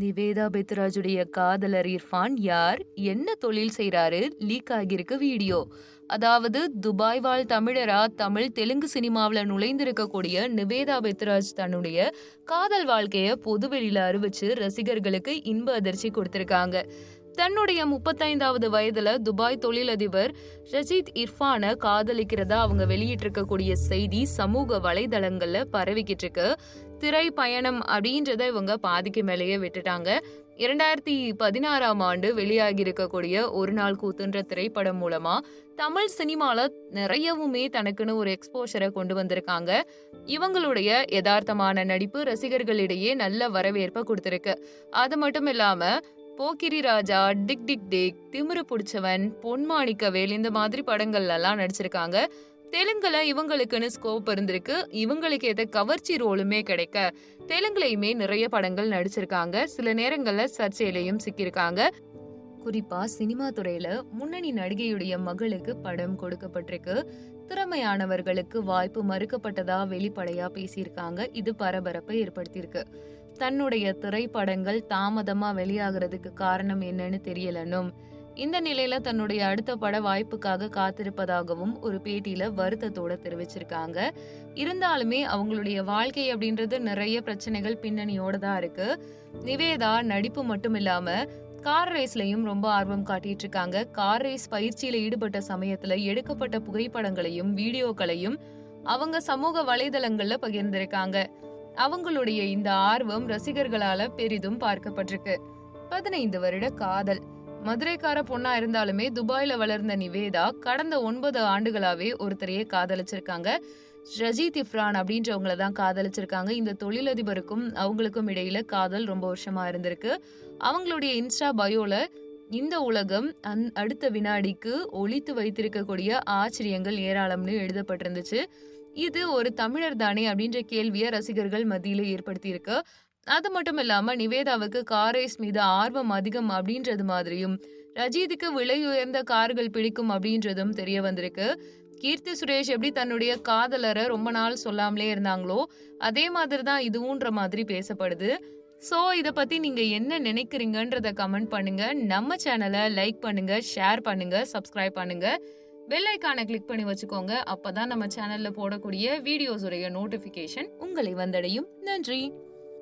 நிவேதா பெத்ராஜுடைய காதலர் இர்ஃபான் யார்? என்ன தொழில் செய்கிறாரு லீக் ஆகியிருக்கு வீடியோ. அதாவது துபாய் வாழ் தமிழரா? தமிழ் தெலுங்கு சினிமாவில் நுழைந்திருக்கக்கூடிய நிவேதா பெத்ராஜ் தன்னுடைய காதல் வாழ்க்கையை பொதுவெளியில் அறிவிச்சு ரசிகர்களுக்கு இன்ப அதிர்ச்சி கொடுத்திருக்காங்க. தன்னுடைய முப்பத்தைந்தாவது வயதுல துபாய் தொழிலதிபர் ரஜித் இர்ஃபானை காதலிக்கிறதா அவங்க வெளியிட்டிருக்கக்கூடிய செய்தி சமூக வலைதளங்கள்ல பரவிக்கிட்டு இருக்கு. திரை பயணம் அப்படின்றத இவங்க பாதிக்கு மேலேயே விட்டுட்டாங்க. இரண்டாயிரத்தி பதினாறாம் ஆண்டு வெளியாகி இருக்கக்கூடிய ஒரு நாள் கூத்துன்ற திரைப்படம் மூலமா தமிழ் சினிமால நிறையவுமே தனக்குன்னு ஒரு எக்ஸ்போஷரை கொண்டு வந்திருக்காங்க. இவங்களுடைய யதார்த்தமான நடிப்பு ரசிகர்களிடையே நல்ல வரவேற்பை கொடுத்துருக்கு. அது மட்டும் இல்லாம Pokkiri Raja tick tick tick Thimiru Pidichavan Ponmanickavel இந்த மாதிரி படங்கள்ல எல்லாம் நடிச்சிருக்காங்க. தெலுங்குல இவங்களுக்குன்னு ஸ்கோப் இருந்திருக்கு. இவங்களுக்கு எது கவர்ச்சி ரோலுமே கிடைக்க. தெலுங்குலயுமே நிறைய படங்கள் நடிச்சிருக்காங்க. சில நேரங்கள்ல சர்ச்சையிலையும் சிக்கியிருக்காங்க. குறிப்பா சினிமா துறையில முன்னணி நடிகையுடைய மகளுக்கு படம் கொடுக்கப்பட்டிருக்கு. திறமையானவர்களுக்கு வாய்ப்பு மறுக்கப்பட்டதா வெளிப்படையா பேசியிருக்காங்க. இது பரபரப்பை ஏற்படுத்தியிருக்கு. தன்னுடைய திரைப்படங்கள் தாமதமா வெளியாகிறதுக்கு காரணம் என்னன்னு தெரியலனும் இந்த நிலையில தன்னுடைய அடுத்த பட வாய்ப்புக்காக காத்திருப்பதாகவும் ஒரு பேட்டியில வருத்தத்தோட தெரிவிச்சிருக்காங்க. இருந்தாலுமே அவங்களுடைய வாழ்க்கை அப்படின்றது நிறைய பிரச்சனைகள் பின்னணியோட தான் இருக்கு. நிவேதா நடிப்பு மட்டும் இல்லாம கார் ரேஸ்லயும் ரொம்ப ஆர்வம் காட்டிட்டு இருக்காங்க. கார் ரேஸ் பயிற்சியில ஈடுபட்ட சமயத்துல எடுக்கப்பட்ட புகைப்படங்களையும் வீடியோக்களையும் அவங்க சமூக வலைதளங்கள்ல பகிர்ந்திருக்காங்க. அவங்களுடைய இந்த ஆர்வம் ரசிகர்களால பெரிதும் பார்க்கப்பட்டிருக்கு. பதினைந்து வருட காதல். மதுரைக்கார பொண்ணா இருந்தாலுமே துபாயில வளர்ந்த நிவேதா கடந்த ஒன்பது ஆண்டுகளாவே ஒருத்தரையே காதலிச்சிருக்காங்க. ரஜித் இஃப்ரான் அப்படின்றவங்கள தான் காதலிச்சிருக்காங்க. இந்த தொழிலதிபருக்கும் அவங்களுக்கும் இடையில காதல் ரொம்ப வருஷமா இருந்திருக்கு. அவங்களுடைய இன்ஸ்டா பயோல இந்த உலகம் அந் அடுத்த வினாடிக்கு ஒழித்து வைத்திருக்கக்கூடிய ஆச்சரியங்கள் ஏராளம்னு எழுதப்பட்டிருந்துச்சு. இது ஒரு தமிழர் தானே அப்படின்ற கேள்வியை ரசிகர்கள் மத்தியில ஏற்படுத்தியிருக்கு. அது மட்டும் இல்லாம நிவேதாவுக்கு காரேஸ் மீது ஆர்வம் அதிகம் அப்படின்றது மாதிரியும் ரஜித்துக்கு விலை உயர்ந்த கார்கள் பிடிக்கும் அப்படின்றதும் தெரிய வந்திருக்கு. கீர்த்தி சுரேஷ் எப்படி தன்னுடைய காதலரை ரொம்ப நாள் சொல்லாமலே இருந்தாங்களோ அதே மாதிரி தான் இதுவுன்ற மாதிரி பேசப்படுது. ஸோ இதை பத்தி நீங்க என்ன நினைக்கிறீங்கன்றத கமெண்ட் பண்ணுங்க. நம்ம சேனலை லைக் பண்ணுங்க ஷேர் பண்ணுங்க சப்ஸ்கிரைப் பண்ணுங்க. பெல் ஐக்கானை கிளிக் பண்ணி வச்சுக்கோங்க. அப்பதான் நம்ம சேனல்ல போடக்கூடிய வீடியோஸுடைய நோட்டிபிகேஷன் உங்களை வந்தடையும். நன்றி.